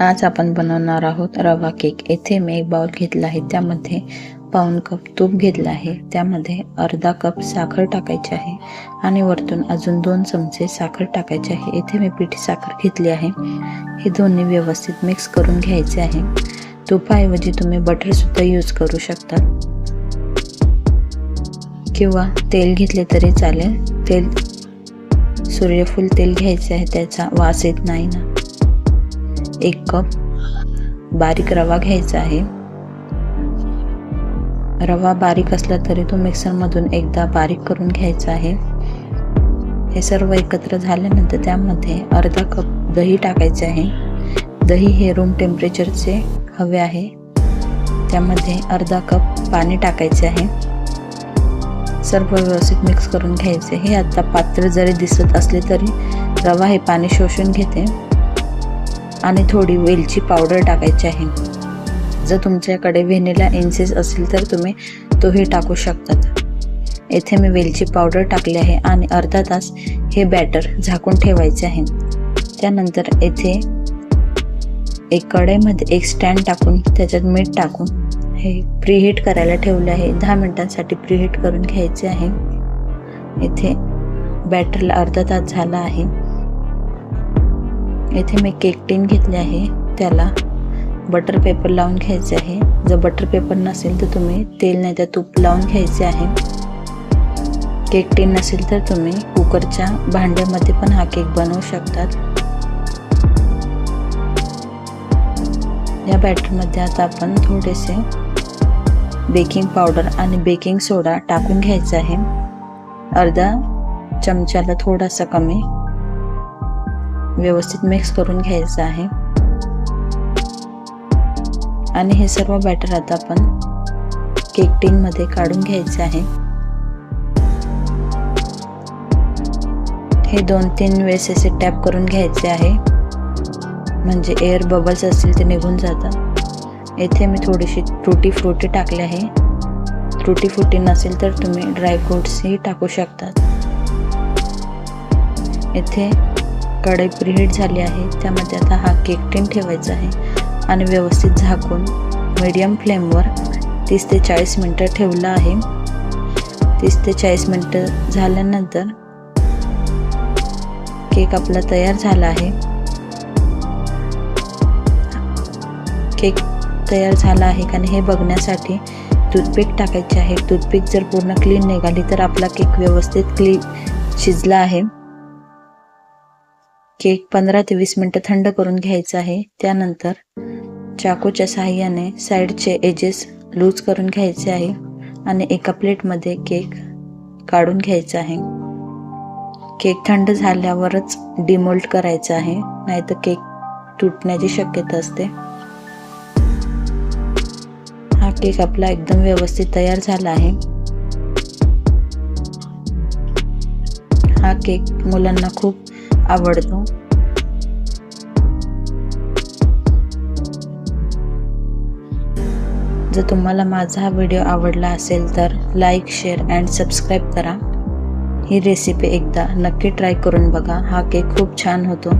आज आपण बनवणार आहोत रवा केक. येथे मी एक बाउल घेतला आहे. त्यामध्ये पाऊन कप तूप घेतला आहे. त्यामध्ये अर्धा कप साखर टाकायची आहे आणि वरतून अजून दोन चमचे साखर टाकायचे आहे. येथे मी पिठी साखर घेतली आहे. हे दोन्ही व्यवस्थित मिक्स करून घ्यायचे आहे. तुपाऐवजी तुम्ही बटरसुद्धा यूज करू शकता. किंवा तेल घेतले तरी चालेल. तेल सूर्यफूल तेल घ्यायचे आहे. त्याचा वास येत नाही ना. एक कप बारीक रवा घ्यायचा आहे. रवा बारीक असला तरी तो मिक्सरमधून एकदा बारीक करून घ्यायचा आहे. हे सर्व एकत्र झाल्यानंतर त्यामध्ये अर्धा कप दही टाकायचे आहे. दही हे रूम टेम्परेचरचे हवे आहे. त्यामध्ये अर्धा कप पाणी टाकायचे आहे. सर्व व्यवस्थित मिक्स करून घ्यायचे हे आता पातळ जरी दिसत असले तरी रवा हे पाणी शोषून घेते. आणि थोडी वेलची पावडर टाकायची आहे. जर तुमच्याकडे व्हेनिला इन्सेस असेल तर तुम्ही तोही टाकू शकतात येथे मी वेलची पावडर टाकली आहे आणि अर्धा तास हे बॅटर झाकून ठेवायचे आहे. त्यानंतर येथे एक कढईमध्ये एक स्टँड टाकून त्याच्यात मीठ टाकून हे प्रीहीट करायला ठेवले आहे. दहा मिनिटांसाठी प्रीहीट करून घ्यायचे आहे. इथे बॅटरला अर्धा तास झाला आहे. येथे मी केक टीन घेतले आहे. त्याला बटर पेपर लावून घ्यायचे आहे. जर बटर पेपर नसेल तर तुम्ही तेल नाही तर तूप लावून घ्यायचे आहे. केक टीन नसेल तर तुम्ही कुकरच्या भांड्यामध्ये पण हा केक बनवू शकतात. या बॅटरमध्ये आता आपण थोडेसे बेकिंग पावडर आणि बेकिंग सोडा टाकून घ्यायचा आहे. अर्धा चमच्याला थोडासा कमी व्यवस्थित मिक्स करून घ्यायचं आहे. आणि हे सर्व बॅटर आता आपण केक टिनमध्ये काढून घ्यायचे आहे. हे दोन तीन वेळेस असे टॅप करून घ्यायचे आहे. म्हणजे एअर बबल्स असतील ते निघून जातात. येथे मी थोडीशी त्रुटी फ्रुटी टाकली आहे. त्रुटी फ्रुटी नसेल तर तुम्ही ड्रायफ्रूट्सही टाकू शकतात. येथे कढई प्रीहीट झाली आहे. त्यामध्ये आता हा केक टीन ठेवायचा आहे. आणि व्यवस्थित झाकून मीडियम फ्लेमवर तीस ते चाळीस मिनटं ठेवलं आहे. तीस ते चाळीस मिनटं झाल्यानंतर केक आपला तयार झाला आहे. केक तयार झाला आहे कारण हे बघण्यासाठी टूथपिक टाकायचे आहे. टूथपिक जर पूर्ण क्लीन निघाली तर आपला केक व्यवस्थित क्लीन शिजला आहे. केक पंधरा ते वीस मिनटं थंड करून घ्यायचा आहे. त्यानंतर चाकूच्या साहाय्याने साईडचे एजेस लूज करून घ्यायचे आहे आणि एका प्लेटमध्ये केक काढून घ्यायचा आहे. केक थंड झाल्यावरच डिमोल्ट करायचा आहे नाहीतर केक तुटण्याची शक्यता असते. हा केक आपला एकदम व्यवस्थित तयार झाला आहे. हा केक मुलांना खूप आवडतो. जर तुम्हाला माझा हा व्हिडिओ आवडला असेल तर लाईक शेअर अँड सबस्क्राईब करा. ही रेसिपी एकदा नक्की ट्राय करून बघा. हा केक खूप छान होतो.